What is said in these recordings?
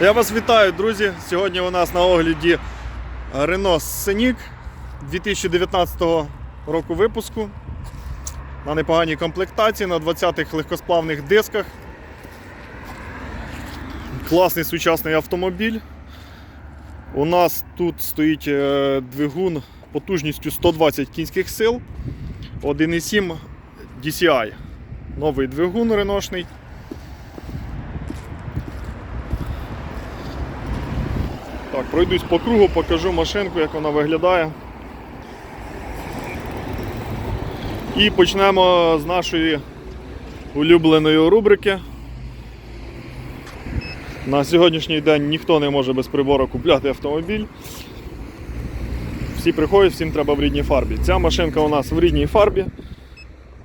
Я вас вітаю, друзі. Сьогодні у нас на огляді Renault Scenic 2019 року випуску. На непоганій комплектації, на 20-х легкосплавних дисках. Класний сучасний автомобіль. У нас тут стоїть е, двигун потужністю 120 кінських сил. 1,7 DCI. Новий двигун реношний. Так, пройдусь по кругу, покажу машинку, як вона виглядає. І почнемо з нашої улюбленої рубрики. На сьогоднішній день ніхто не може без прибору купляти автомобіль. Всі приходять, всім треба в рідній фарбі. Ця машинка у нас в рідній фарбі.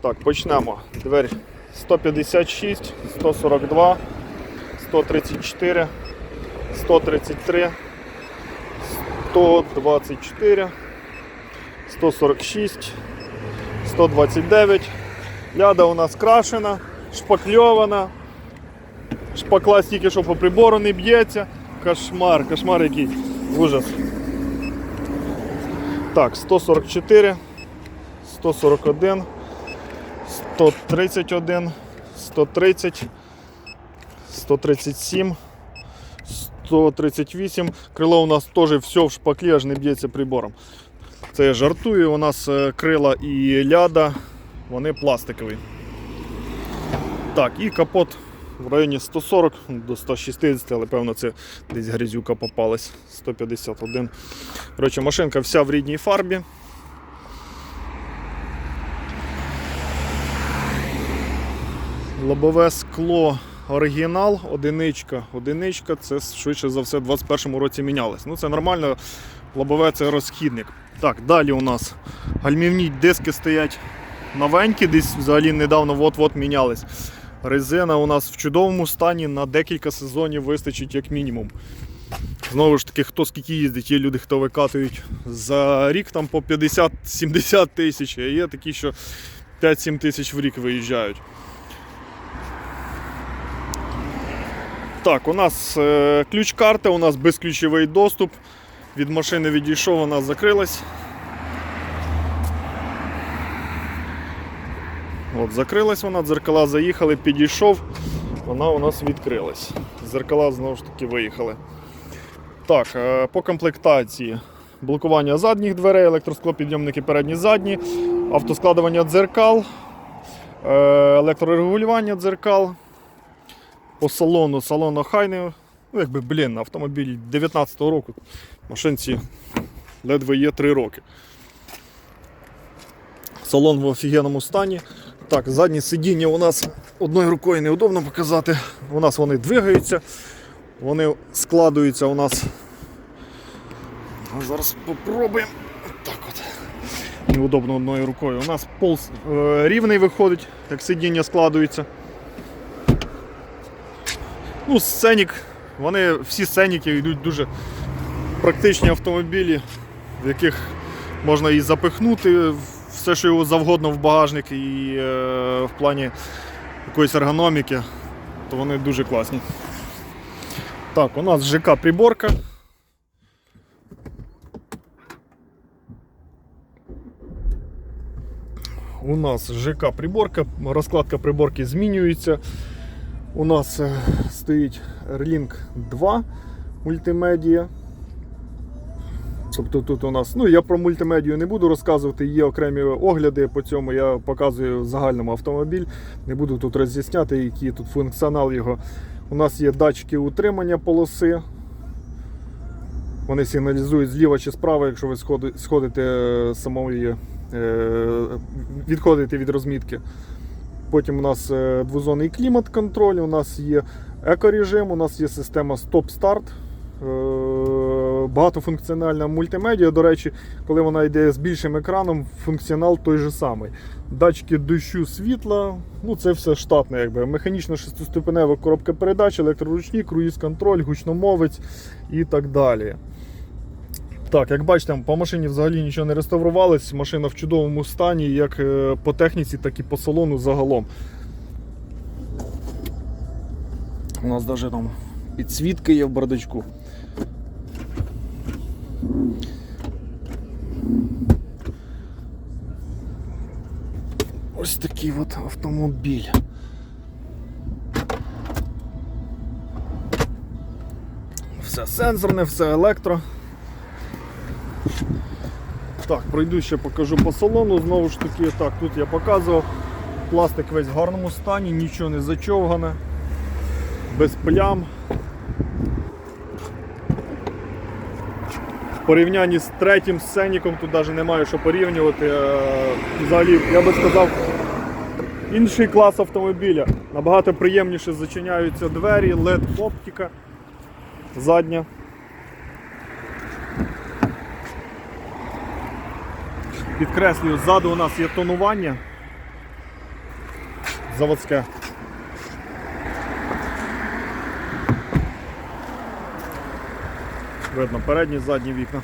Так, почнемо. Двері 156, 142, 134, 133. 124, 146, 129. Ляда у нас крашена, шпакльована. Шпакла стільки, що по прибору не б'ється. Кошмар, кошмар який. Ужас. Так, 144, 141, 131, 130, 137. 138. Крило у нас теж все в шпаклі, аж не б'ється прибором. Це я жартую, у нас е, крила і ляда, вони пластикові. Так, і капот в районі 140 до 160, але певно це десь грязюка попалась. 151. Коротше, машинка вся в рідній фарбі. Лобове скло оригінал, одиничка. Одиничка це швидше за все в 21-му році мінялось. Ну це нормально, лобове це розхідник. Так, далі у нас гальмівні диски стоять новенькі, десь взагалі недавно от-от мінялись. Резина у нас в чудовому стані на декілька сезонів вистачить як мінімум. Знову ж таки, хто скільки їздить, є люди, хто викатують за рік там по 50-70 тисяч, а є такі, що 5-7 тисяч в рік виїжджають. Так, у нас е, ключ-карта, у нас безключовий доступ. Від машини відійшов, вона закрилась. От, закрилась вона, дзеркала заїхали, підійшов, вона у нас відкрилась. Дзеркала знову ж таки виїхали. Так, е, по комплектації. Блокування задніх дверей, електросклопідйомники передні задні, автоскладування дзеркал, е, електрорегулювання дзеркал. По салону, салон охайний. Ну, якби, блін, автомобіль 19-го року. Машинці ледве є 3 роки. Салон в офігенному стані. Так, задні сидіння у нас одною рукою неудобно показати. У нас вони двигаються, вони складуються у нас. Зараз попробуємо. Так от. Неудобно одною рукою. У нас пол е, рівний виходить, як сидіння складується. Ну, сценік, вони всі сценіки йдуть дуже практичні автомобілі, в яких можна і запихнути все, що його завгодно в багажник, і е, в плані якоїсь ергономіки, то вони дуже класні. Так, у нас ЖК приборка. У нас ЖК приборка, розкладка приборки змінюється. У нас е, стоїть Airlink 2 мультимедіа. Тобто тут у нас, ну я про мультимедію не буду розказувати, є окремі огляди по цьому, я показую в загальному автомобіль. Не буду тут роз'ясняти, який тут функціонал його. У нас є датчики утримання полоси. Вони сигналізують зліва чи справа, якщо ви сходите самої, е, відходите від розмітки. Потім у нас е, двозонний клімат-контроль, у нас є екорежим, у нас є система стоп-старт. е, Багатофункціональна мультимедіа. До речі, коли вона йде з більшим екраном, функціонал той же самий. Датчики дощу світла, ну це все штатне, якби. Механічна шестиступенева коробка передач, електроручник, круїз-контроль, гучномовець і так далі. Так, як бачите, по машині взагалі нічого не реставрувалось. Машина в чудовому стані, як е, по техніці, так і по салону загалом. У нас навіть там Підсвітка є в бардачку. Ось такий от автомобіль. Все сенсорне, все електро. Так, пройду ще покажу по салону. Знову ж таки, так, тут я показував. Пластик весь в гарному стані, нічого не зачовгане, без плям. В порівнянні з третім сценіком тут навіть немає що порівнювати. Е, Взагалі, я би сказав, інший клас автомобіля. Набагато приємніше зачиняються двері, LED оптика задня. Підкреслюю, ззаду у нас є тонування заводське. Видно передні задні вікна.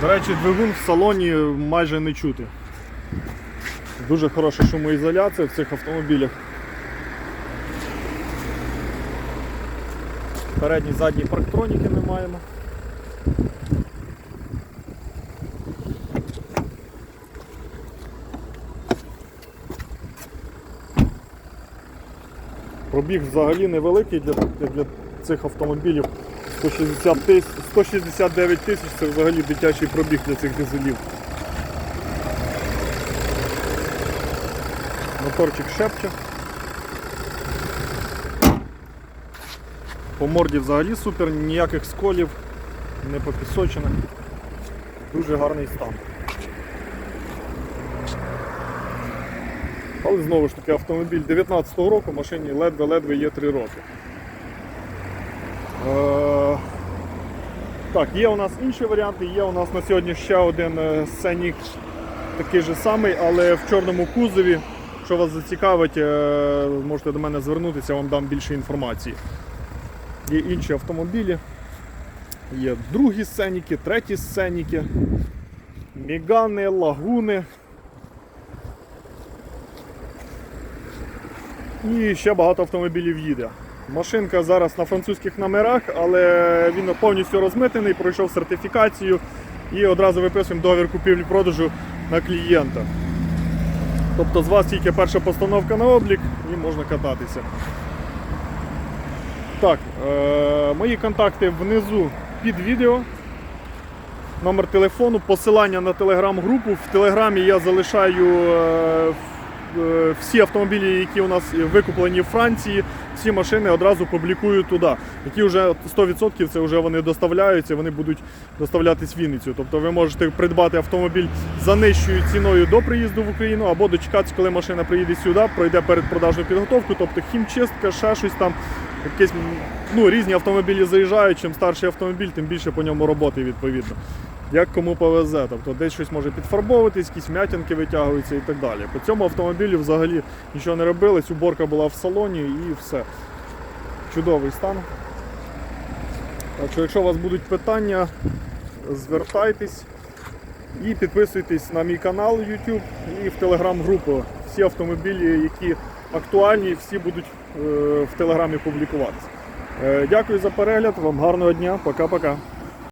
До речі, двигун в салоні майже не чути. Дуже хороша шумоізоляція в цих автомобілях. Передні задні парктроніки ми маємо. Пробіг взагалі невеликий для, для цих автомобілів. 160 тисяч, 169 тисяч це взагалі дитячий пробіг для цих дизелів. Моторчик шепче. По морді взагалі супер, ніяких сколів, не попісочено. Дуже гарний стан. Але знову ж таки автомобіль 19-го року, машині ледве-ледве є 3 роки. Е, так, є у нас інші варіанти, є у нас на сьогодні ще один е, Scenic такий же самий, але в чорному кузові. Якщо вас зацікавить, е, можете до мене звернутися, я вам дам більше інформації. Є інші автомобілі, є другі сценіки, треті сценіки, мігани, лагуни. І ще багато автомобілів їде. Машинка зараз на французьких номерах, але він повністю розмитений, пройшов сертифікацію і одразу виписуємо договір купівлі-продажу на клієнта. Тобто з вас тільки перша постановка на облік і можна кататися. Так, е, мої контакти внизу під відео. Номер телефону, посилання на телеграм-групу. В телеграмі я залишаю е, е, всі автомобілі, які у нас викуплені в Франції, всі машини одразу публікую туди. Які вже 100% це вже вони доставляються, вони будуть доставлятись в Вінницю. Тобто ви можете придбати автомобіль за нижчою ціною до приїзду в Україну або дочекатися, коли машина приїде сюди, пройде передпродажну підготовку, тобто хімчистка, ще щось там. Якісь ну, різні автомобілі заїжджають, чим старший автомобіль, тим більше по ньому роботи відповідно. Як кому повезе, тобто десь щось може підфарбовуватись, якісь м'ятинки витягуються і так далі. По цьому автомобілю взагалі нічого не робилось, уборка була в салоні і все. Чудовий стан. Так що, якщо у вас будуть питання, звертайтесь і підписуйтесь на мій канал YouTube і в телеграм-групу. Всі автомобілі, які актуальні, всі будуть е, в телеграмі публікуватися. Е, Дякую за перегляд, вам гарного дня, пока-пока.